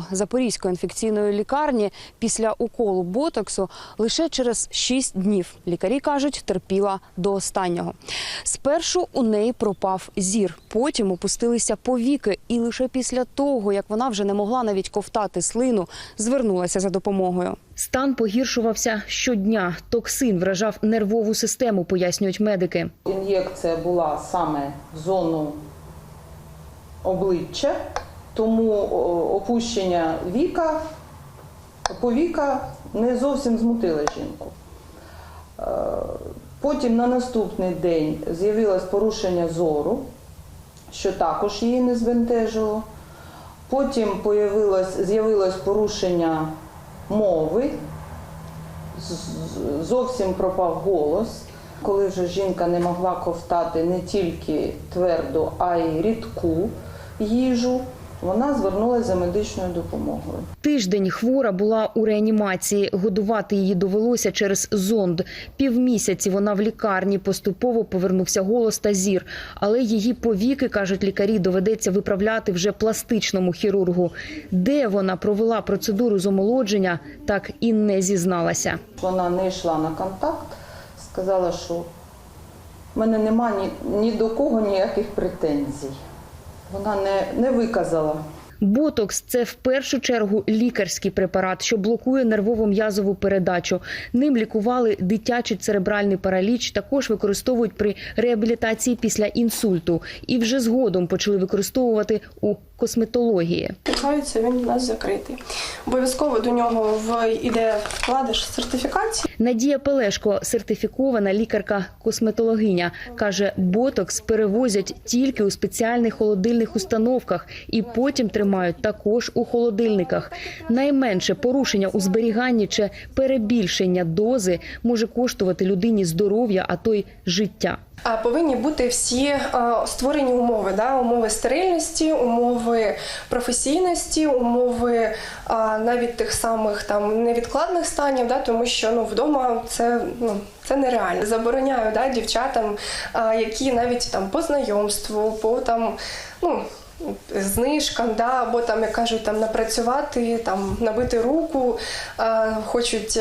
до Запорізької інфекційної лікарні після уколу ботоксу лише через 6 днів. Лікарі кажуть, терпіла до останнього. Спершу у неї пропав зір, потім опустилися повіки, і лише після того, як вона вже не могла навіть ковтати слину, звернулася за допомогою. Стан погіршувався щодня. Токсин вражав нервову систему, пояснюють медики. Ін'єкція була саме в зону обличчя, тому опущення віка, повіка не зовсім змутило жінку. Е, Потім на наступний день з'явилось порушення зору, що також її не збентежило. Потім з'явилось порушення мови, зовсім пропав голос. Коли вже жінка не могла ковтати не тільки тверду, а й рідку їжу, вона звернулася за медичною допомогою. Тиждень хвора була у реанімації. Годувати її довелося через зонд. Півмісяці вона в лікарні. Поступово повернувся голос та зір. Але її повіки, кажуть лікарі, доведеться виправляти вже пластичному хірургу. Де вона провела процедуру з омолодження, так і не зізналася. Вона не йшла на контакт, сказала, що в мене нема ні, ні до кого ніяких претензій. Вона не, не виказала. Ботокс це в першу чергу лікарський препарат, що блокує нервово-м'язову передачу. Ним лікували дитячий церебральний параліч. Також використовують при реабілітації після інсульту, і вже згодом почали використовувати у косметології. Підгаються, він у нас закритий. Обов'язково до нього в іде вкладиш сертифікацію. Надія Пелешко, сертифікована лікарка-косметологиня, каже, ботокс перевозять тільки у спеціальних холодильних установках і потім тримають також у холодильниках. Найменше порушення у зберіганні чи перебільшення дози може коштувати людині здоров'я, а то й життя. А повинні бути всі е, створені умови, да? умови стерильності, умови професійності, умови навіть тих самих там невідкладних станів, да? тому що ну вдома це ну. Це нереально. Забороняю да, дівчатам, які навіть там по знайомству, по там, ну, знижкам, да, або там, як кажуть, там напрацювати, там набити руку, е, хочуть.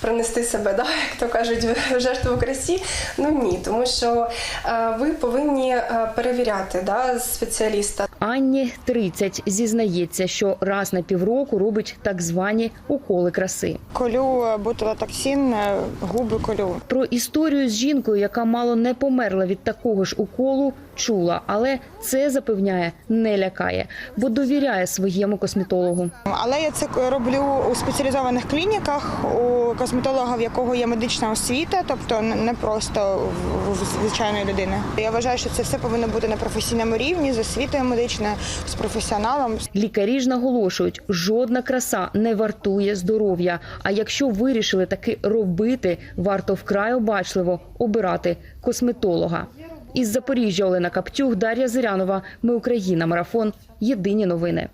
принести себе, да, як то кажуть, в жертву красі. Ну ні, тому що е, ви повинні е, перевіряти да, спеціаліста. Анні 30 зізнається, що раз на півроку робить так звані уколи краси. Колю е, ботулотоксин, е, губи колю. Про історію з жінкою, яка мало не померла від такого ж уколу, чула, але це запевняє, не лякає, бо довіряє своєму косметологу. Але я це роблю у спеціалізованих клініках, у косметолога, в якого є медична освіта, тобто не просто в- в звичайної людини. Я вважаю, що це все повинно бути на професійному рівні, з освітою медичною, з професіоналом. Лікарі ж наголошують, жодна краса не вартує здоров'я. А якщо вирішили таки робити, варто вкрай обачливо обирати косметолога. Із Запоріжжя Олена Каптюх, Дар'я Зирянова. Ми Україна. Марафон. Єдині новини.